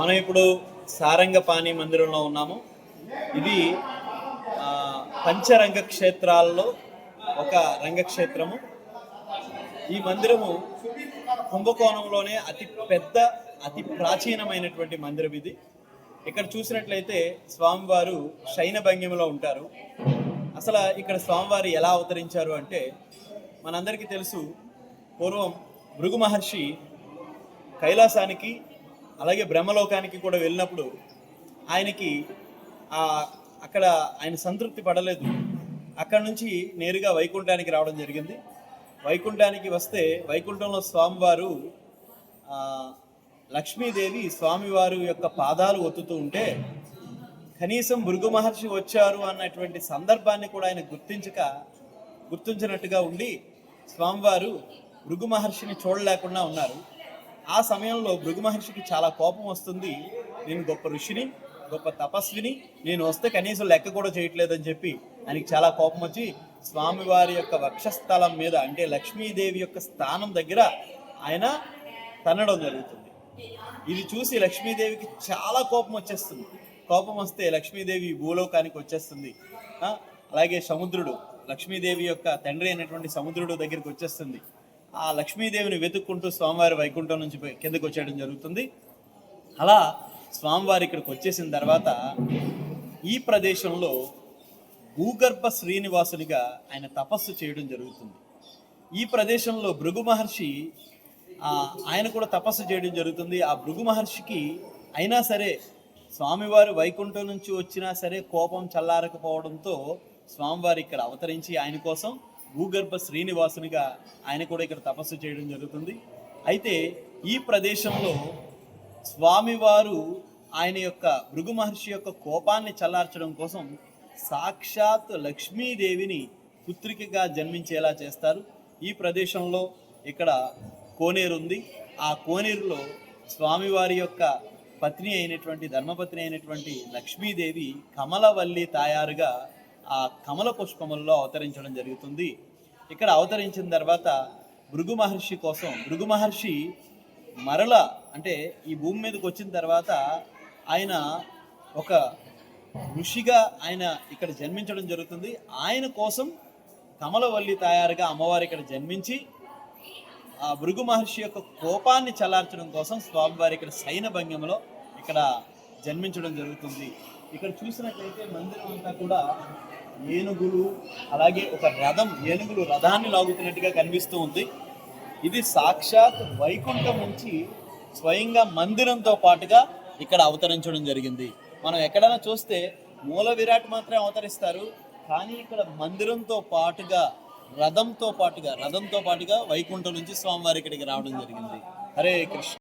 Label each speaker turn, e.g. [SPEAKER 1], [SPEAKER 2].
[SPEAKER 1] మనం ఇప్పుడు సారంగపాణి మందిరంలో ఉన్నాము. ఇది పంచరంగ క్షేత్రాల్లో ఒక రంగక్షేత్రము. ఈ మందిరము కుంభకోణంలోనే అతి పెద్ద అతి ప్రాచీనమైనటువంటి మందిరం ఇది. ఇక్కడ చూసినట్లయితే స్వామివారు శైన భంగిమలో ఉంటారు. అసలు ఇక్కడ స్వామివారు ఎలా అవతరించారు అంటే మనందరికీ తెలుసు పూర్వం భృగు మహర్షి కైలాసానికి అలాగే బ్రహ్మలోకానికి కూడా వెళ్ళినప్పుడు ఆయనకి ఆ అక్కడ ఆయన సంతృప్తి పడలేదు. అక్కడ నుంచి నేరుగా వైకుంఠానికి రావడం జరిగింది. వైకుంఠానికి వస్తే వైకుంఠంలో స్వామివారు లక్ష్మీదేవి స్వామివారు యొక్క పాదాలు ఒత్తుతూ ఉంటే కనీసం భృగు మహర్షి వచ్చారు అన్నటువంటి సందర్భాన్ని కూడా ఆయన గుర్తించక గుర్తించినట్టుగా ఉండి స్వామివారు భృగు మహర్షిని చూడలేకుండా ఉన్నారు. ఆ సమయంలో భృగు మహర్షికి చాలా కోపం వస్తుంది. నేను గొప్ప ఋషిని గొప్ప తపస్విని నేను వస్తే కనీసం లెక్క కూడా చేయట్లేదని చెప్పి ఆయనకి చాలా కోపం వచ్చి స్వామివారి యొక్క వక్షస్థలం మీద అంటే లక్ష్మీదేవి యొక్క స్థానం దగ్గర ఆయన తన్నడం జరుగుతుంది. ఇది చూసి లక్ష్మీదేవికి చాలా కోపం వచ్చేస్తుంది. కోపం వస్తే లక్ష్మీదేవి భూలోకానికి వచ్చేస్తుంది. అలాగే సముద్రుడు లక్ష్మీదేవి యొక్క తండ్రి అయినటువంటి సముద్రుడు దగ్గరికి వచ్చేస్తుంది. ఆ లక్ష్మీదేవిని వెతుక్కుంటూ స్వామివారి వైకుంఠం నుంచి పోయి- కిందకు వచ్చేయడం జరుగుతుంది. అలా స్వామివారి ఇక్కడికి వచ్చేసిన తర్వాత ఈ ప్రదేశంలో భూగర్భ శ్రీనివాసునిగా ఆయన తపస్సు చేయడం జరుగుతుంది. ఈ ప్రదేశంలో భృగు మహర్షి ఆయన కూడా తపస్సు చేయడం జరుగుతుంది. ఆ భృగు మహర్షికి అయినా సరే స్వామివారు వైకుంఠం నుంచి వచ్చినా సరే కోపం చల్లారకపోవడంతో స్వామివారు ఇక్కడ అవతరించి ఆయన కోసం భూగర్భ శ్రీనివాసునిగా ఆయన కూడా ఇక్కడ తపస్సు చేయడం జరుగుతుంది. అయితే ఈ ప్రదేశంలో స్వామివారు ఆయన యొక్క భృగు మహర్షి యొక్క కోపాన్ని చల్లార్చడం కోసం సాక్షాత్ లక్ష్మీదేవిని పుత్రికగా జన్మించేలా చేస్తారు. ఈ ప్రదేశంలో ఇక్కడ కోనేరు ఉంది. ఆ కోనేరులో స్వామివారి యొక్క పత్ని అయినటువంటి ధర్మపత్ని అయినటువంటి లక్ష్మీదేవి కమలవల్లి తాయారుగా ఆ కమల పుష్పములలో అవతరించడం జరుగుతుంది. ఇక్కడ అవతరించిన తర్వాత భృగు మహర్షి కోసం భృగు మహర్షి మరల అంటే ఈ భూమి మీదకి వచ్చిన తర్వాత ఆయన ఒక ఋషిగా ఆయన ఇక్కడ జన్మించడం జరుగుతుంది. ఆయన కోసం కమలవల్లి తయారుగా అమ్మవారు ఇక్కడ జన్మించి ఆ భృగు మహర్షి యొక్క కోపాన్ని చల్లార్చడం కోసం స్వామివారి ఇక్కడ సైన భంగంలో ఇక్కడ జన్మించడం జరుగుతుంది. ఇక్కడ చూసినట్లయితే మందిరం అంతా కూడా ఏనుగులు అలాగే ఒక రథం ఏనుగులు రథాన్ని లాగుతున్నట్టుగా కనిపిస్తూ ఉంది. ఇది సాక్షాత్ వైకుంఠం నుంచి స్వయంగా మందిరంతో పాటుగా ఇక్కడ అవతరించడం జరిగింది. మనం ఎక్కడైనా చూస్తే మూల విరాట్ మాత్రమే అవతరిస్తారు కానీ ఇక్కడ మందిరంతో పాటుగా రథంతో పాటుగా రథంతో పాటుగా వైకుంఠం నుంచి స్వామివారి ఇక్కడికి రావడం జరిగింది. హరే కృష్ణ.